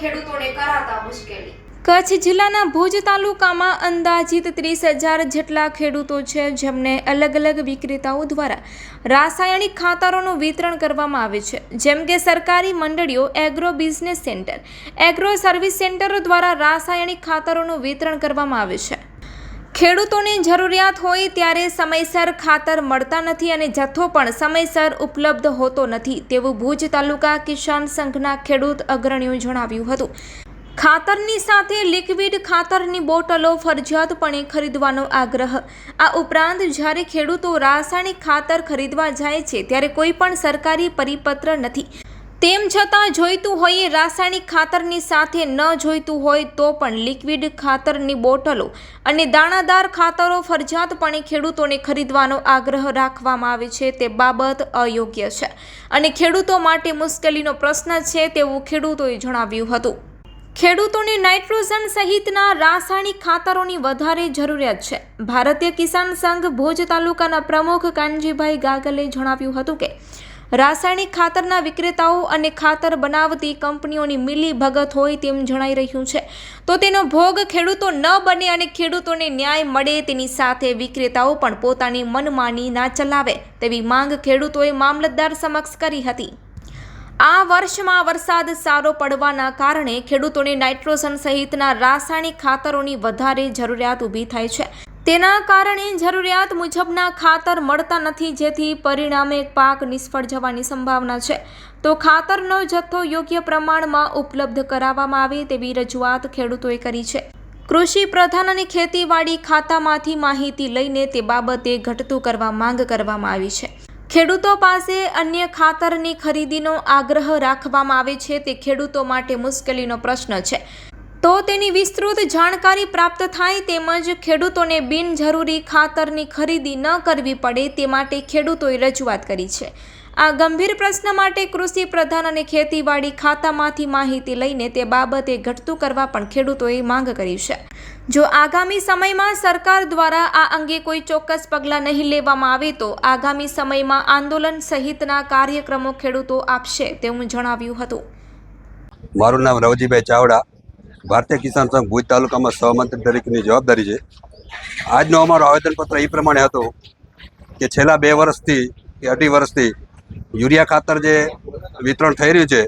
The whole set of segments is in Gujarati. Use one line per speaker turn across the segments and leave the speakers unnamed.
ખેડૂતોને કરાતા મુશ્કેલી.
કચ્છ જિલ્લાના ભુજ તાલુકામાં અંદાજિત ત્રીસ હજાર જેટલા ખેડૂતો છે, જેમને અલગ અલગ વિક્રેતાઓ દ્વારા રાસાયણિક ખાતરોનું વિતરણ કરવામાં આવે છે. જેમ કે સરકારી મંડળીઓ agro business centre, agro service સેન્ટરો દ્વારા રાસાયણિક ખાતરોનું વિતરણ કરવામાં આવે છે. ખેડૂતોની જરૂરિયાત હોય ત્યારે સમયસર ખાતર મળતા નથી અને જથ્થો પણ સમયસર ઉપલબ્ધ હોતો નથી તેવું ભુજ તાલુકા કિસાન સંઘના ખેડૂત અગ્રણીઓ જણાવ્યું હતું. ખાતરની સાથે લિક્વિડ ખાતરની બોટલો ફરજિયાતપણે ખરીદવાનો આગ્રહ. આ ઉપરાંત જ્યારે ખેડૂતો રાસાયણિક ખાતર ખરીદવા જાય છે ત્યારે કોઈ પણ સરકારી પરિપત્ર નથી. તેમ છતાં જોઈતું હોય રાસાયણિક ખાતરની સાથે ન જોઈતું હોય તો પણ લિક્વિડ ખાતરની બોટલો અને દાણાદાર ખાતરો ફરજિયાતપણે ખેડૂતોને ખરીદવાનો આગ્રહ રાખવામાં આવે છે તે બાબત અયોગ્ય છે. અને ખેડૂતો માટે મુશ્કેલીનો પ્રશ્ન છે તેવું ખેડૂતોએ જણાવ્યું હતું. ખેડૂતોને નાઇટ્રોજન સહિતના રાસાયણિક ખાતરોની વધારે જરૂરિયાત છે. ભારતીય કિસાન સંઘ ભોજ તાલુકાના પ્રમુખ કાનજીભાઈ ગાગલે જણાવ્યું હતું કે રાસાયણિક ખાતરના વિક્રેતાઓ અને ખાતર બનાવતી કંપનીઓની મિલી ભગત હોય તેમ જણાઈ રહ્યું છે. તો તેનો ભોગ ખેડૂતો ન બને અને ખેડૂતોને ન્યાય મળે તેની સાથે વિક્રેતાઓ પણ પોતાની મનમાની ના ચલાવે તેવી માંગ ખેડૂતોએ મામલતદાર સમક્ષ કરી હતી. આ વર્ષમાં વરસાદ સારો પડવાના કારણે ખેડૂતોને નાઇટ્રોજન સહિતના રાસાયણિક ખાતરોની વધારે જરૂરિયાત ઊભી થાય છે. તેના કારણે જરૂરિયાત મુજબના ખાતર મળતા નથી, જેથી પરિણામે પાક નિષ્ફળ જવાની સંભાવના છે. તો ખાતરનો જથ્થો યોગ્ય પ્રમાણમાં ઉપલબ્ધ કરાવવામાં આવે તેવી રજૂઆત ખેડૂતોએ કરી છે. કૃષિ પ્રધાન અને ખેતીવાડી ખાતામાંથી માહિતી લઈને તે બાબતે ઘટતું કરવા માંગ કરવામાં આવી છે. ખેડૂતો પાસે અન્ય ખાતરની ખરીદીનો આગ્રહ રાખવામાં આવે છે તે ખેડૂતો માટે મુશ્કેલીનો પ્રશ્ન છે. તો તેની વિસ્તૃત જાણકારી પ્રાપ્ત થાય તેમજ ખેડૂતોને બિનજરૂરી ખાતરની ખરીદી ન કરવી પડે તે માટે ખેડૂતોએ રજૂઆત કરી છે. આ ગંભીર પ્રશ્ન માટે કૃષિ પ્રધાન અને ખેતીવાડી ખાતામાંથી માહિતી લઈને તે બાબતે ઘટતું કરવા પણ ખેડૂતોએ માંગ કરી છે. જો આગામી સમયમાં સરકાર દ્વારા આ અંગે કોઈ ચોક્કસ પગલાં નહીં લેવામાં આવે તો આગામી સમયમાં આંદોલન સહિતના કાર્યક્રમો ખેડૂતો આપશે તેવું જણાવ્યું હતું.
મારું નામ રવજીભાઈ ચાવડા ભારતીય કિસાન સંઘ ભુજ તાલુકામાં સહમંત્રી તરીકેની જવાબદારી છે. આજનો અમારો આવેદનપત્ર એ પ્રમાણે હતો કે છેલ્લા બે વર્ષથી કે અઢી વર્ષથી યુરિયા ખાતર જે વિતરણ થઈ રહ્યું છે,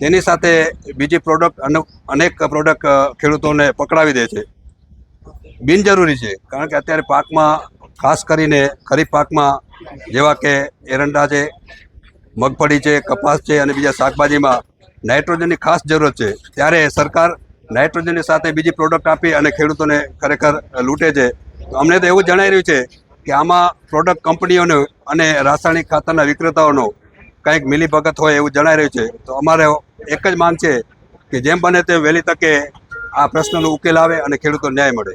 તેની સાથે બીજી પ્રોડક્ટ અનેક પ્રોડક્ટ ખેડૂતોને પકડાવી દે છે. બિનજરૂરી છે, કારણ કે અત્યારે પાકમાં, ખાસ કરીને ખરીફ પાકમાં, જેવા કે એરંડા છે, મગફળી છે, કપાસ છે અને બીજા શાકભાજીમાં નાઇટ્રોજનની ખાસ જરૂરત છે, ત્યારે સરકાર નાઇટ્રોજનની સાથે બીજી પ્રોડક્ટ આપી અને ખેડૂતોને ખરેખર લૂંટે છે. તો અમને તો એવું જણાઈ રહ્યું છે કે આમાં પ્રોડક્ટ કંપનીઓનો અને રાસાયણિક ખાતરના વિક્રેતાઓનો કંઈક મિલીભગત હોય એવું જણાઈ રહ્યું છે. તો અમારે એક જ માંગ છે કે જેમ બને તેમ વહેલી તકે આ પ્રશ્નનો ઉકેલ આવે અને ખેડૂતો ન્યાય મળે.